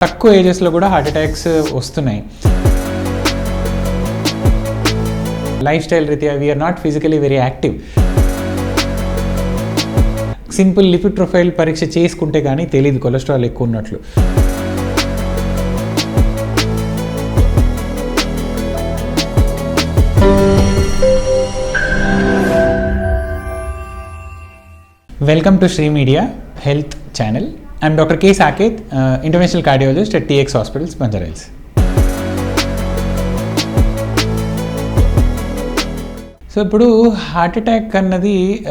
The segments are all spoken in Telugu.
తక్కువ ఏజెస్లో కూడా హార్ట్ అటాక్స్ వస్తున్నాయి. లైఫ్ స్టైల్ రీత్యా we are not physically very active simple lipid profile పరీక్ష చేసుకుంటే కానీ తెలియదు కొలెస్ట్రాల్ ఎక్కువ ఉన్నట్లు. Welcome to Shri media health channel I am Dr. K. Saket, uh, interventional cardiologist at TX Hospitals, Banjarals. So ఇప్పుడు హార్ట్ అటాక్ అన్నది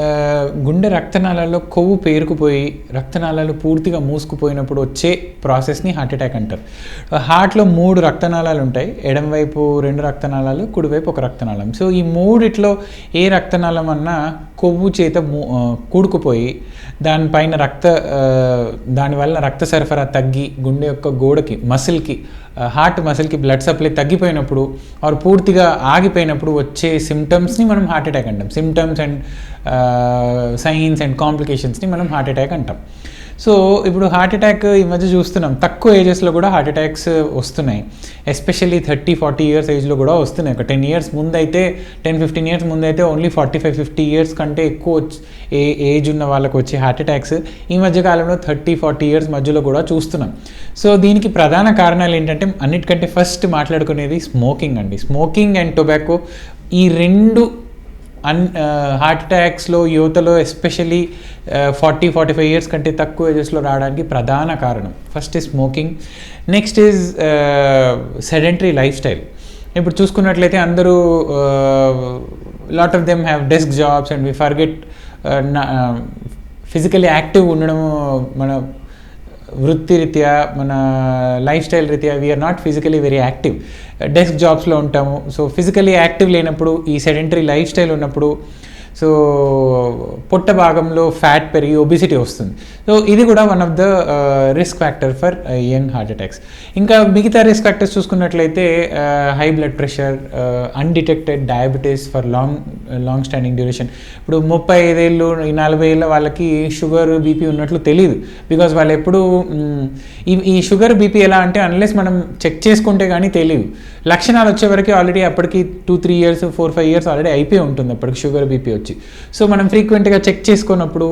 గుండె రక్తనాళాల్లో కొవ్వు పేరుకుపోయి రక్తనాళాలు పూర్తిగా మూసుకుపోయినప్పుడు వచ్చే ప్రాసెస్ని హార్ట్ అటాక్ అంటారు. హార్ట్లో మూడు రక్తనాళాలు ఉంటాయి. ఎడంవైపు రెండు రక్తనాళాలు కుడివైపు ఒక రక్తనాళం. సో ఈ మూడిట్లో ఏ రక్తనాళం అన్నా కొవ్వు చేత మూ- కూడుకుపోయి దానిపైన రక్త దానివల్ల రక్త సరఫరా తగ్గి గుండె యొక్క గోడకి మసిల్కి హార్ట్ మసిల్కి బ్లడ్ సప్లై తగ్గిపోయినప్పుడు వారు పూర్తిగా ఆగిపోయినప్పుడు వచ్చే సిమ్టమ్స్ని మనం హార్ట్ అటాక్ అంటాం. సిమ్టమ్స్ అండ్ సైన్స్ అండ్ కాంప్లికేషన్స్ని మనం హార్ట్ అటాక్ అంటాం. సో ఇప్పుడు హార్ట్ అటాక్ ఈ మధ్య చూస్తున్నాం. తక్కువ ఏజెస్లో కూడా హార్ట్ అటాక్స్ వస్తున్నాయి. ఎస్పెషల్లీ థర్టీ ఫార్టీ ఇయర్స్ ఏజ్లో కూడా వస్తున్నాయి. ఒక టెన్ ఇయర్స్ ముందైతే టెన్ ఫిఫ్టీన్ ఇయర్స్ ముందైతే only forty five fifty years కంటే ఎక్కువ ఏ ఏజ్ ఉన్న వాళ్ళకి వచ్చే హార్ట్ అటాక్స్ ఈ మధ్య కాలంలో థర్టీ ఫార్టీ ఇయర్స్ మధ్యలో కూడా చూస్తున్నాం. సో దీనికి ప్రధాన కారణాలు ఏంటంటే అన్నిటికంటే ఫస్ట్ మాట్లాడుకునేది స్మోకింగ్ అండి. స్మోకింగ్ అండ్ టొబాకో ఈ రెండు అన్ హార్ట్ అటాక్స్లో యువతలో especially forty forty five years కంటే తక్కువ ఏజెస్లో రావడానికి ప్రధాన కారణం. First is smoking next is sedentary life style ఇప్పుడు చూసుకున్నట్లయితే అందరూ lot of them have desk jobs and we forget physically active ఉండడం మన వృత్తిరీత్యా మన లైఫ్ స్టైల్ రీత్యా we are not physically very active desk జాబ్స్లో ఉంటాము. సో ఫిజికలీ యాక్టివ్ లేనప్పుడు ఈ సెడెంటరీ లైఫ్ స్టైల్ ఉన్నప్పుడు సో పొట్ట భాగంలో ఫ్యాట్ పెరిగి ఒబిసిటీ వస్తుంది. సో ఇది కూడా one of the risk factor for young heart attacks. ఇంకా మిగతా రిస్క్ ఫ్యాక్టర్స్ చూసుకున్నట్లయితే high blood pressure undetected diabetes for long long standing duration ఇప్పుడు ముప్పై ఐదేళ్ళు ఈ నలభై ఏళ్ళ వాళ్ళకి షుగర్ బీపీ ఉన్నట్లు తెలియదు బికాజ్ వాళ్ళు ఎప్పుడు ఈ ఈ షుగర్ బీపీ ఎలా అంటే అన్లెస్ మనం చెక్ చేసుకుంటే కానీ తెలియదు లక్షణాలు వచ్చే వరకు ఆల్రెడీ అప్పటికి two three years four five years already అయిపోయి ఉంటుంది అప్పటికి షుగర్ బీపీ వచ్చి. సో మనం ఫ్రీక్వెంట్గా చెక్ చేసుకున్నప్పుడు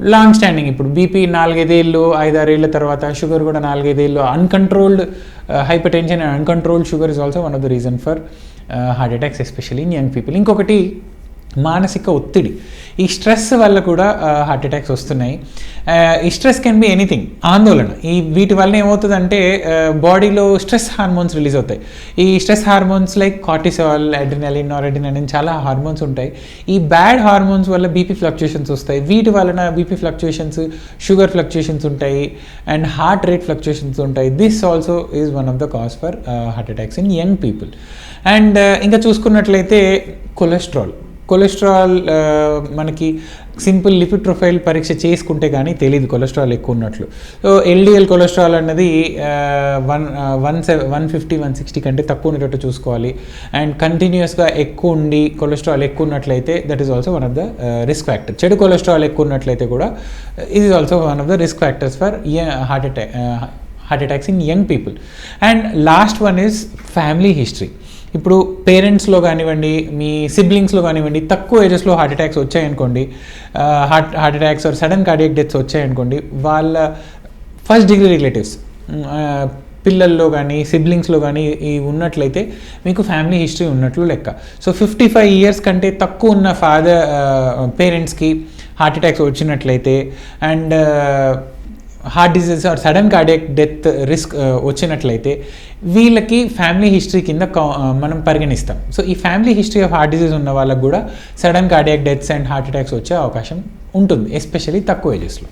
లాంగ్ స్టాండింగ్ ఇప్పుడు బీపీ నాలుగైదేళ్ళు ఐదారేళ్ళ తర్వాత షుగర్ కూడా నాలుగైదేళ్ళు uncontrolled hypertension and uncontrolled sugar is also one of the reason for heart attacks especially in young people ఇంకొకటి మానసిక ఒత్తిడి. ఈ స్ట్రెస్ వల్ల కూడా హార్ట్ అటాక్స్ వస్తున్నాయి. ఈ స్ట్రెస్ కెన్ బి ఎనీథింగ్. ఆందోళన. ఈ వీటి వల్ల ఏమవుతుందంటే బాడీలో స్ట్రెస్ హార్మోన్స్ రిలీజ్ అవుతాయి. ఈ stress hormones like cortisol adrenaline noradrenaline చాలా హార్మోన్స్ ఉంటాయి. ఈ బ్యాడ్ హార్మోన్స్ వల్ల బీపీ ఫ్లక్చుయేషన్స్ వస్తాయి. వీటి వలన బీపీ ఫ్లక్చుయేషన్స్ షుగర్ ఫ్లక్చుయేషన్స్ ఉంటాయి. అండ్ హార్ట్ రేట్ ఫ్లక్చుయేషన్స్ ఉంటాయి. This also is one of the cause for heart attacks in young people. And ఇంకా చూసుకున్నట్లయితే కొలెస్ట్రాల్. కొలెస్ట్రాల్ మనకి సింపుల్ లిపిడ్ ప్రొఫైల్ పరీక్ష చేసుకుంటే కానీ తెలియదు కొలెస్ట్రాల్ ఎక్కువ ఉన్నట్లు సో ఎల్డిఎల్ కొలెస్ట్రాల్ అన్నది one one seven one fifty one sixty కంటే తక్కువ ఉండేటట్టు చూసుకోవాలి. అండ్ కంటిన్యూస్గా ఎక్కువ ఉండి కొలెస్ట్రాల్ ఎక్కువ ఉన్నట్లయితే that is also one of the risk factor చెడు కొలెస్ట్రాల్ ఎక్కువ ఉన్నట్లయితే కూడా ఇది is also one of the risk factors for heart attack heart attacks in young people and last one is family history. ఇప్పుడు పేరెంట్స్లో కానివ్వండి మీ సిబ్లింగ్స్లో కానివ్వండి తక్కువ ఏజెస్లో heart attacks వచ్చాయనుకోండి heart heart attacks or sudden cardiac deaths వచ్చాయనుకోండి వాళ్ళ ఫస్ట్ డిగ్రీ రిలేటివ్స్ పిల్లల్లో కానీ సిబ్లింగ్స్లో కానీ ఈ ఉన్నట్లయితే మీకు ఫ్యామిలీ హిస్టరీ ఉన్నట్లు లెక్క. సో ఫిఫ్టీ ఫైవ్ ఇయర్స్ కంటే తక్కువ ఉన్న ఫాదర్ పేరెంట్స్కి హార్ట్ అటాక్స్ వచ్చినట్లయితే and heart disease or sudden cardiac death risk వచ్చినట్లయితే వీళ్ళకి ఫ్యామిలీ హిస్టరీ కింద మనం పరిగణిస్తాం. సో ఈ family history of heart disease ఉన్న వాళ్ళకు కూడా sudden cardiac deaths and heart attacks వచ్చే అవకాశం ఉంటుంది ఎస్పెషల్లీ తక్కువ ఏజెస్లో.